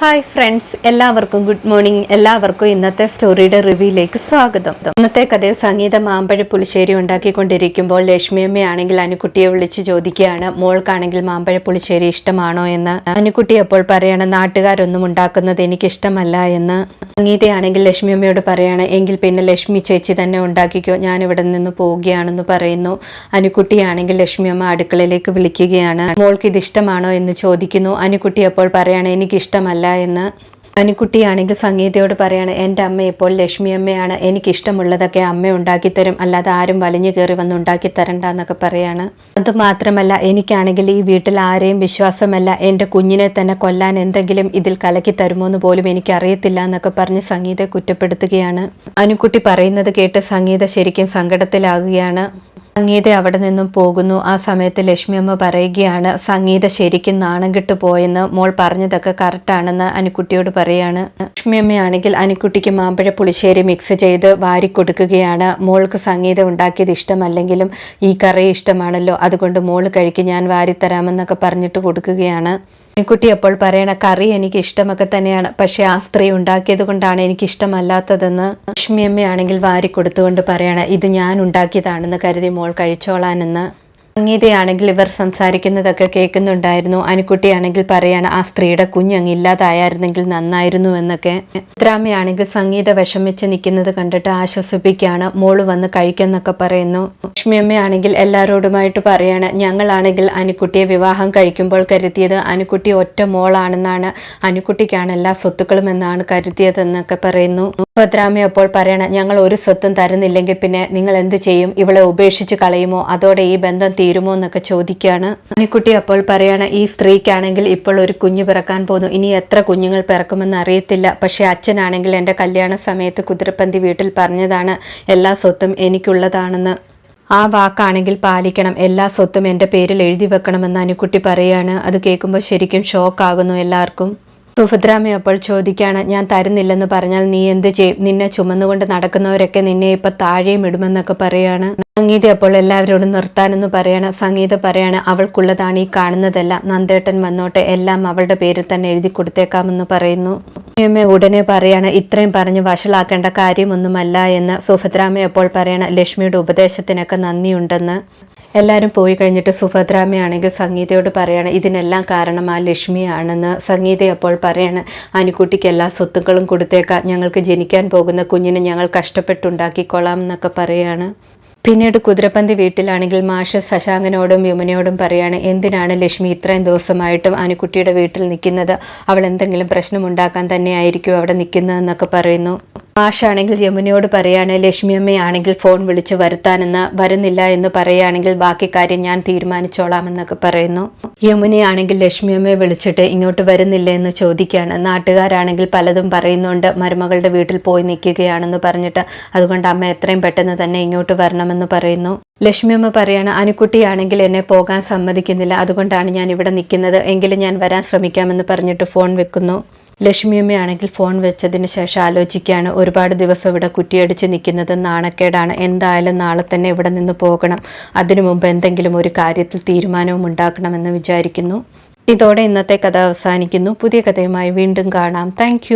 Hi friends എല്ലാവർക്കും good morning എല്ലാവർക്കും ഇന്നത്തെ സ്റ്റോറിയുടെ റിവ്യൂയിലേക്ക് സ്വാഗതം. ഇന്നത്തെ കഥയിൽ സംഗീത മാമ്പഴ പുളിശ്ശേരി ഉണ്ടാക്കിക്കൊണ്ടിരിക്കുമ്പോൾ ലക്ഷ്മിയമ്മയാണെങ്കിൽ അനുക്കുട്ടിയെ വിളിച്ച് ചോദിക്കുകയാണ് മോൾക്കാണെങ്കിൽ മാമ്പഴ പുളിശ്ശേരി ഇഷ്ടമാണോ? എന്ന്. അനുക്കുട്ടി അപ്പോൾ പറയാണ് നാട്ടുകാരൊന്നും ഉണ്ടാക്കുന്നത് എനിക്ക് ഇഷ്ടമല്ല എന്ന്. സംഗീതയാണെങ്കിൽ ലക്ഷ്മിയമ്മയോട് പറയാണ് എങ്കിൽ പിന്നെ ലക്ഷ്മി ചേച്ചി തന്നെ ഉണ്ടാക്കിക്കോ ഞാൻ ഇവിടെ നിന്ന് പോവുകയാണെന്ന് പറയുന്നു. അനുക്കുട്ടിയാണെങ്കിൽ ലക്ഷ്മിയമ്മ അടുക്കളയിലേക്ക് വിളിക്കുകയാണ് മോൾക്ക് ഇത് ഇഷ്ടമാണോ? എന്ന് ചോദിക്കുന്നു. അനുക്കുട്ടി അപ്പോൾ പറയാണ് എനിക്ക് ഇഷ്ടമല്ല എന്ന് അനുക്കുട്ടിയാണെങ്കിൽ സംഗീതയോട് പറയാണ് എന്റെ അമ്മ ഇപ്പോൾ ലക്ഷ്മി അമ്മയാണ്. എനിക്കിഷ്ടമുള്ളതൊക്കെ അമ്മ ഉണ്ടാക്കിത്തരും. അല്ലാതെ ആരും വലിഞ്ഞു കയറി വന്ന് ഉണ്ടാക്കി തരണ്ട എന്നൊക്കെ പറയാണ്. അതുമാത്രമല്ല എനിക്കാണെങ്കിൽ ഈ വീട്ടിൽ ആരെയും വിശ്വാസമല്ല. എന്റെ കുഞ്ഞിനെ തന്നെ കൊല്ലാൻ എന്തെങ്കിലും ഇതിൽ കലക്കി തരുമോ എന്ന് പോലും എനിക്കറിയത്തില്ല എന്നൊക്കെ പറഞ്ഞ് സംഗീതയെ കുറ്റപ്പെടുത്തുകയാണ്. അനുക്കുട്ടി പറയുന്നത് കേട്ട് സംഗീത ശരിക്കും സങ്കടത്തിലാകുകയാണ്. സംഗീത അവിടെ നിന്നും പോകുന്നു. ആ സമയത്ത് ലക്ഷ്മിയമ്മ പറയുകയാണ് സംഗീത ശരിക്കും നാണം കെട്ടു പോയെന്ന് മോൾ പറഞ്ഞതൊക്കെ കറക്റ്റാണെന്ന് അനുക്കുട്ടിയോട് പറയാണ്. ലക്ഷ്മിയമ്മയാണെങ്കിൽ അനുക്കുട്ടിക്ക് മാമ്പഴ പുളിശ്ശേരി മിക്സ് ചെയ്ത് വാരി കൊടുക്കുകയാണ്. മോൾക്ക് സംഗീതം ഉണ്ടാക്കിയത് ഇഷ്ടമല്ലെങ്കിലും ഈ കറി ഇഷ്ടമാണല്ലോ. അതുകൊണ്ട് മോൾ കഴിക്ക് ഞാൻ വാരി തരാമെന്നൊക്കെ പറഞ്ഞിട്ട് കൊടുക്കുകയാണ്. കുട്ടി അപ്പോൾ പറയണ കറി എനിക്ക് ഇഷ്ടമൊക്കെ തന്നെയാണ്. പക്ഷെ ആ സ്ത്രീ ഉണ്ടാക്കിയത് കൊണ്ടാണ് എനിക്ക് ഇഷ്ടമല്ലാത്തതെന്ന് ലക്ഷ്മിയമ്മയാണെങ്കിൽ വാരി കൊടുത്തുകൊണ്ട് പറയണ ഇത് ഞാൻ ഉണ്ടാക്കിയതാണെന്ന് കരുതി മോൾ കഴിച്ചോളാനെന്ന് സംഗീതയാണെങ്കിൽ ഇവർ സംസാരിക്കുന്നതൊക്കെ കേൾക്കുന്നുണ്ടായിരുന്നു. അനുക്കുട്ടിയാണെങ്കിൽ പറയാണ് ആ സ്ത്രീയുടെ കുഞ്ഞങ്ങ് ഇല്ലാതായിരുന്നെങ്കിൽ നന്നായിരുന്നു എന്നൊക്കെ. ചിത്രാമ്മയാണെങ്കിൽ സംഗീത വിഷമിച്ച് നിൽക്കുന്നത് കണ്ടിട്ട് ആശ്വസിപ്പിക്കുകയാണ്. മോൾ വന്ന് കഴിക്കെന്നൊക്കെ പറയുന്നു. ലക്ഷ്മിയമ്മയാണെങ്കിൽ എല്ലാവരോടുമായിട്ട് പറയാണ് ഞങ്ങളാണെങ്കിൽ അനുക്കുട്ടിയെ വിവാഹം കഴിക്കുമ്പോൾ കരുതിയത് അനുക്കുട്ടി ഒറ്റ മോളാണെന്നാണ്. അനുക്കുട്ടിക്കാണ് എല്ലാ സ്വത്തുക്കളും എന്നാണ് കരുതിയതെന്നൊക്കെ പറയുന്നു. ഭദ്രാമ അപ്പോൾ പറയണം ഞങ്ങൾ ഒരു സ്വത്തും തരുന്നില്ലെങ്കിൽ പിന്നെ നിങ്ങൾ എന്ത് ചെയ്യും? ഇവളെ ഉപേക്ഷിച്ച് കളയുമോ? അതോടെ ഈ ബന്ധം തീരുമോ എന്നൊക്കെ ചോദിക്കുകയാണ് അനിക്കുട്ടി അപ്പോൾ പറയാണ് ഈ സ്ത്രീക്കാണെങ്കിൽ ഇപ്പോൾ ഒരു കുഞ്ഞ് പിറക്കാൻ പോകുന്നു ഇനി എത്ര കുഞ്ഞുങ്ങൾ പിറക്കുമെന്ന് അറിയത്തില്ല. പക്ഷെ അച്ഛനാണെങ്കിൽ എന്റെ കല്യാണ സമയത്ത് കുതിരപ്പന്തി വീട്ടിൽ പറഞ്ഞതാണ് എല്ലാ സ്വത്തും എനിക്കുള്ളതാണെന്ന്. ആ വാക്കാണെങ്കിൽ പാലിക്കണം. എല്ലാ സ്വത്തും എന്റെ പേരിൽ എഴുതി വെക്കണമെന്ന് അനുക്കുട്ടി പറയാണ്. അത് കേൾക്കുമ്പോൾ ശരിക്കും ഷോക്കാകുന്നു എല്ലാവർക്കും. സുഭദ്രാമ അപ്പോൾ ചോദിക്കാണ് ഞാൻ തരുന്നില്ലെന്ന് പറഞ്ഞാൽ നീ എന്ത് ചെയ്യും? നിന്നെ ചുമന്നുകൊണ്ട് നടക്കുന്നവരൊക്കെ നിന്നെ ഇപ്പൊ താഴെയും ഇടുമെന്നൊക്കെ പറയാണ്. സംഗീത അപ്പോൾ എല്ലാവരോടും നിർത്താനെന്ന് പറയണം. സംഗീത പറയാണ് അവൾക്കുള്ളതാണ് ഈ കാണുന്നതെല്ലാം. നന്ദേട്ടൻ വന്നോട്ടെ എല്ലാം അവളുടെ പേരിൽ തന്നെ എഴുതി കൊടുത്തേക്കാമെന്ന് പറയുന്നു. അമ്മ ഉടനെ പറയാണ് ഇത്രയും പറഞ്ഞ് വഷളാക്കേണ്ട കാര്യമൊന്നുമല്ല എന്ന്. സുഭദ്രാമ്മ അപ്പോൾ പറയണ ലക്ഷ്മിയുടെ ഉപദേശത്തിനൊക്കെ നന്ദിയുണ്ടെന്ന്. എല്ലാവരും പോയി കഴിഞ്ഞിട്ട് സുഭദ്രാമയാണെങ്കിൽ സംഗീതയോട് പറയണം ഇതിനെല്ലാം കാരണം ആ ലക്ഷ്മിയാണെന്ന്. സംഗീത അപ്പോൾ പറയണം അനുക്കുട്ടിക്ക് എല്ലാ സ്വത്തുക്കളും കൊടുത്തേക്കാം. ഞങ്ങൾക്ക് ജനിക്കാൻ പോകുന്ന കുഞ്ഞിനെ ഞങ്ങൾ കഷ്ടപ്പെട്ടുണ്ടാക്കിക്കൊള്ളാം എന്നൊക്കെ പറയാണ്. പിന്നീട് കുതിരപ്പന്തി വീട്ടിലാണെങ്കിൽ മാഷ് ശശാങ്കനോടും യുമനയോടും പറയാണ് എന്തിനാണ് ലക്ഷ്മി ഇത്രയും ദിവസമായിട്ടും അനുക്കുട്ടിയുടെ വീട്ടിൽ നിൽക്കുന്നത്? അവൾ എന്തെങ്കിലും പ്രശ്നമുണ്ടാക്കാൻ തന്നെയായിരിക്കും അവിടെ നിൽക്കുന്നതെന്നൊക്കെ പറയുന്നു. മാഷാണെങ്കിൽ യമുനയോട് പറയാണ് ലക്ഷ്മിയമ്മയാണെങ്കിൽ ഫോൺ വിളിച്ച് വരുത്താനെന്ന് വരുന്നില്ല എന്ന് പറയുകയാണെങ്കിൽ ബാക്കി കാര്യം ഞാൻ തീരുമാനിച്ചോളാം എന്നൊക്കെ പറയുന്നു. യമുനയാണെങ്കിൽ ലക്ഷ്മിയമ്മയെ വിളിച്ചിട്ട് ഇങ്ങോട്ട് വരുന്നില്ല എന്ന് ചോദിക്കുകയാണ്. നാട്ടുകാരാണെങ്കിൽ പലതും പറയുന്നുണ്ട്. മരുമകളുടെ വീട്ടിൽ പോയി നിൽക്കുകയാണെന്ന് പറഞ്ഞിട്ട് അതുകൊണ്ട് അമ്മ എത്രയും പെട്ടെന്ന് തന്നെ ഇങ്ങോട്ട് വരണമെന്ന് പറയുന്നു. ലക്ഷ്മിയമ്മ പറയാണ് അനുക്കുട്ടിയാണെങ്കിൽ എന്നെ പോകാൻ സമ്മതിക്കുന്നില്ല. അതുകൊണ്ടാണ് ഞാൻ ഇവിടെ നിൽക്കുന്നത്. എങ്കിലും ഞാൻ വരാൻ ശ്രമിക്കാമെന്ന് പറഞ്ഞിട്ട് ഫോൺ വെക്കുന്നു. ലക്ഷ്മിയമ്മയാണെങ്കിൽ ഫോൺ വെച്ചതിന് ശേഷം ആലോചിക്കുകയാണ് ഒരുപാട് ദിവസം ഇവിടെ കുറ്റിയടിച്ച് നിൽക്കുന്നത് നാണക്കേടാണ് എന്തായാലും നാളെ തന്നെ ഇവിടെ നിന്ന് പോകണം. അതിനു മുമ്പ് എന്തെങ്കിലും ഒരു കാര്യത്തിൽ തീരുമാനവും ഉണ്ടാക്കണമെന്ന് വിചാരിക്കുന്നു. ഇതോടെ ഇന്നത്തെ കഥ അവസാനിക്കുന്നു. പുതിയ കഥയുമായി വീണ്ടും കാണാം. താങ്ക്